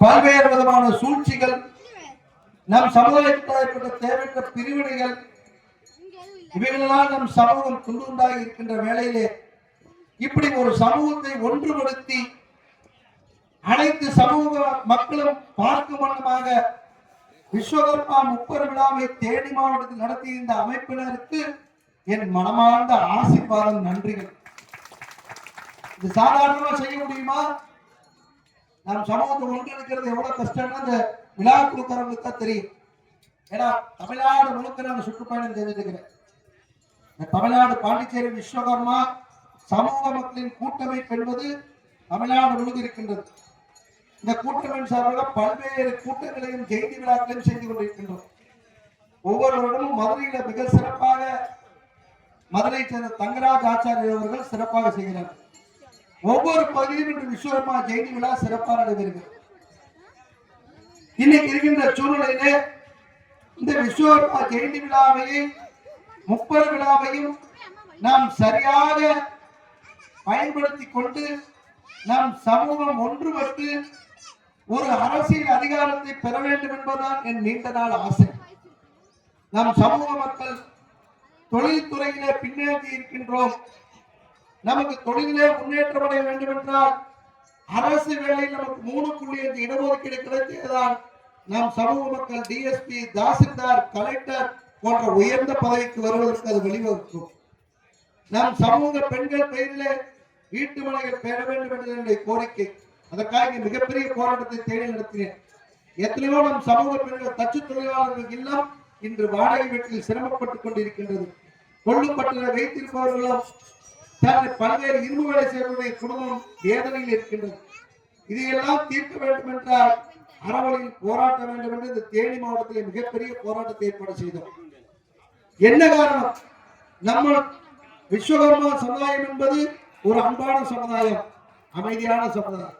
பல்வேறு விதமான சூழ்ச்சிகள் நம் சமுதாயத்தில் ஏற்பட்ட தேவையற்ற பிரிவினைகள் இவைகளெல்லாம் நம் சமூகம் துண்டுண்டாகி இருக்கின்ற வேளையிலே இப்படி ஒரு சமூகத்தை ஒன்றுபடுத்தி அனைத்து சமூக மக்களும் பார்க்கும் வண்ணமாக விஸ்வகர்மா முப்பது விழாவை தேனி மாவட்டத்தில் நடத்திய இந்த அமைப்பினருக்கு என் மனமார்ந்த ஆசிர்வாதம் நன்றிகள். இது சாதாரணமா செய்ய முடியுமா? நாம் சமூகத்தை ஒன்றிணைக்கிறது எவ்வளவு கஷ்டம்னு அந்த விழா கொடுக்கறவங்களுக்கு தான் தெரியும். ஏன்னா தமிழ்நாடு முழுக்க நான் சுற்றுப்பயணம் செய்திருக்கிறேன் இந்த தமிழ்நாடு பாண்டிச்சேரி விஸ்வகர்மா சமூக மக்களின் கூட்டமைப்பு என்பது தமிழ்நாடு முழுக்க இருக்கின்றது. இந்த கூட்டமைப்பின் சார்பாக பல்வேறு கூட்டங்களையும் ஜெயந்தி விழாக்களையும் செய்து கொண்டிருக்கின்றோம். ஒவ்வொரு வருடமும் மதுரையில மிக சிறப்பாக மதுரை சேர்ந்த தங்கராஜ் ஆச்சாரியர் அவர்கள் சிறப்பாக செய்கிறார்கள் ஒவ்வொரு பகுதியிலும் இன்று விஸ்வரமா ஜெயந்தி விழா சிறப்பாக நடைபெறுகிறது இன்னைக்கு இருக்கின்ற சூழ்நிலையிலே இந்த விஸ்வரமா ஜெயந்தி விழாவையும் முப்பது விழாவையும் நாம் சரியாக பயன்படுத்தி கொண்டு நாம் சமூகம் ஒன்றுபட்டு ஒரு அரசியல் அதிகாரத்தை பெற வேண்டும் என்பதுதான் என் நீண்ட நாள் ஆசை. நாம் சமூக மக்கள் தொழில்துறையிலே பின்னேறி இருக்கின்றோம். நமக்கு தொழிலே முன்னேற்றம் அடைய வேண்டும் என்றால் அரசு வேலையில் நமக்கு மூணு புள்ளி அஞ்சு இடஒதுக்கீடு கிடைத்ததுதான் நாம் சமூக மக்கள் டிஎஸ்பி தாசில்தார் கலெக்டர் போன்ற உயர்ந்த பதவிக்கு வருவதற்கு அது வழிவகுக்கும். நாம் சமூக பெண்கள் பெயரிலே வீட்டு மனைகள் பெற வேண்டும் என்ற என்னுடைய கோரிக்கை. அதற்காக மிகப்பெரிய போராட்டத்தை தேடி நடத்தினேன். எத்தனையோ நம் சமூக பெண்கள் தச்சு தொழிலாளர்கள் இல்லம் இன்று வாடகை வீட்டில் சிரமப்பட்டுக் கொண்டிருக்கின்றது. கொள்ளுப்பட்டதை வைத்திருப்பவர்களும் தனது பல்வேறு இரும்பு வேலை செய்வதை குடும்பம் வேதனையில் இருக்கின்றது. இதையெல்லாம் தீர்க்க வேண்டும் என்றால் அறவழியில் போராட்ட வேண்டும் என்று இந்த தேனி மாவட்டத்தில் மிகப்பெரிய போராட்டத்தை ஏற்பாடு செய்தோம். என்ன காரணம்? நம்ம விஸ்வகர்மா சமுதாயம் என்பது ஒரு அன்பான சமுதாயம் அமைதியான சமுதாயம்.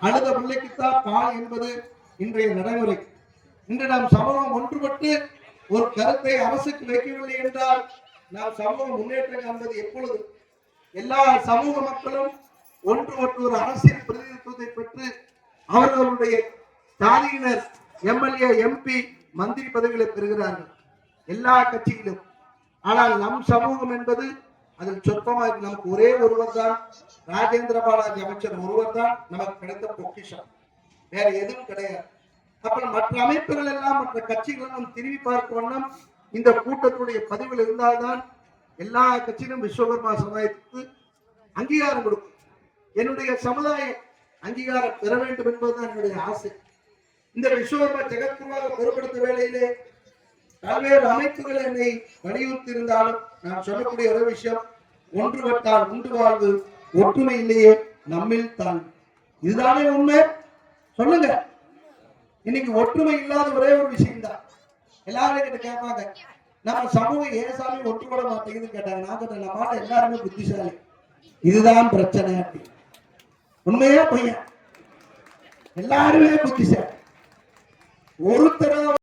அழுத பிள்ளைக்குத்தான் பால் என்பது இன்றைய நடைமுறை. இன்று நாம் சமூகம் ஒன்றுபட்டு ஒரு கருத்தை அரசுக்கு வைக்கவில்லை என்றால் நாம் சமூக முன்னேற்றம் காண்பது எப்பொழுது? எல்லா சமூக மக்களும் ஒன்று ஒரு அரசியல் பிரதிநிதித்துவத்தை பெற்று அவர்களுடைய தாலியினர் எம்எல்ஏ எம்பி மந்திரி பதவிகளை பெறுகிறார்கள். எல்லா கட்சியிலும். ஆனால் நம் சமூகம் என்பது அதில் சொற்பமாக நமக்கு ஒரே ஒருவர் தான் ராஜேந்திர பாலாஜி அமைச்சர் ஒருவர் தான் நமக்கு கிடைத்த பொக்கிஷம். வேற எதுவும் கிடையாது. அப்புறம் மற்ற அமைப்புகள் எல்லாம் மற்ற கட்சிகள் திரும்பி பார்க்க வண்ணம் இந்த கூட்டத்துடைய பதிவில் இருந்தால்தான் எல்லா கட்சியிலும் விஸ்வகர்மா சமுதாயத்துக்கு அங்கீகாரம் கொடுக்கும். என்னுடைய சமுதாயம் அங்கீகாரம் பெற வேண்டும் என்பதுதான் என்னுடைய ஆசை. இந்த விஸ்வகர்மா ஜெகத்குருவாக பொறுப்படுத்த வேலையிலே பல்வேறு அமைப்புகள் என்னை வலியுறுத்தி இருந்தாலும் நான் சொல்லக்கூடிய ஒரு விஷயம் ஒன்றுபட்டால் உண்டு வாழ்வு ஒற்றுமை இல்லையே நம்மில் தான். இதுதானே உண்மை? சொல்லுங்க. இன்னைக்கு ஒற்றுமை இல்லாத ஒரே ஒரு விஷயம் தான் எல்லாரும் கிட்ட கேட்பாங்க. நம்ம சமூகம் ஏசாமி ஒட்டு கூட மாட்டேங்குதுன்னு கேட்டாங்க. நான் கேட்டேன் நம்ம எல்லாருமே புத்திசாலி. இதுதான் பிரச்சனை. அப்படின்னு உண்மையா பையன் எல்லாருமே புத்திசாலி. ஒருத்தர